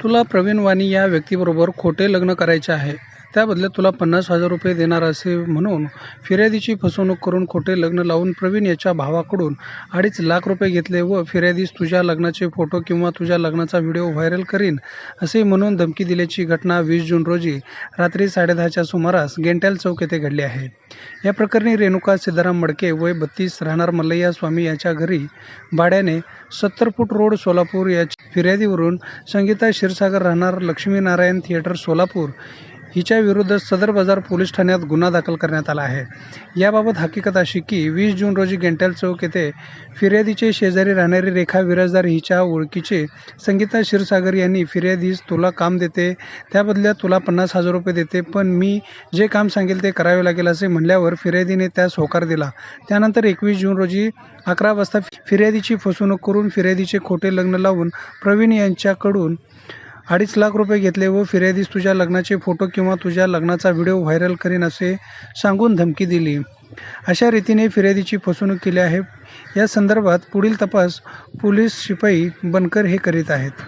तुला प्रवीण वाणी या व्यक्तीबरोबर खोटे लग्न करायचे आहे. त्याबदल्यात तुला पन्नास हजार रुपये देणार असे म्हणून फिर्यादीची फसवणूक करून खोटे लग्न लावून प्रवीण याच्या भावाकडून अडीच लाख रुपये घेतले व फिर्यादीस तुझ्या लग्नाचे फोटो किंवा तुझ्या लग्नाचा व्हिडिओ व्हायरल करीन असे म्हणून धमकी दिल्याची घटना वीस जून रोजी रात्री साडेदहाच्या सुमारास गेंट्याल चौक येथे घडली आहे. या प्रकरणी रेणुका सिद्धाराम मडके वय बत्तीस राहणार मल्लय्या स्वामी यांच्या घरी भाड्याने सत्तर फूट रोड सोलापूर या फिर्यादीवरून संगीता क्षीरसागर राहणार लक्ष्मीनारायण थिएटर सोलापूर हिच्या विरुद्ध सदर बाजार पोलीस ठाण्यात गुन्हा दाखल करण्यात आला आहे. याबाबत हकीकत अशी की वीस जून रोजी गेंटेल चौक येथे फिर्यादीचे शेजारी राहणारी रेखा विराजदार हिच्या ओळखीचे संगीता क्षीरसागर यांनी फिर्यादीस तुला काम देते त्या बदल्यात तुला पन्नास हजार रुपये देते पण मी जे काम सांगेल ते करावे लागेल असे म्हणल्यावर फिर्यादीने त्यास होकार दिला. त्यानंतर एकवीस जून रोजी अकरा वाजता फिर्यादीची फसवणूक करून फिर्यादीचे खोटे लग्न लावून प्रवीण यांच्याकडून अडीच लाख रुपये घेतले व फिर्यादीस तुझ्या लग्नाचे फोटो किंवा तुझ्या लग्नाचा व्हिडिओ व्हायरल करीन असे सांगून धमकी दिली. अशा रीतीने फिर्यादीची फसवणूक केली आहे. या संदर्भात पुढील तपास पोलीस शिपाई बनकर हे करीत आहेत.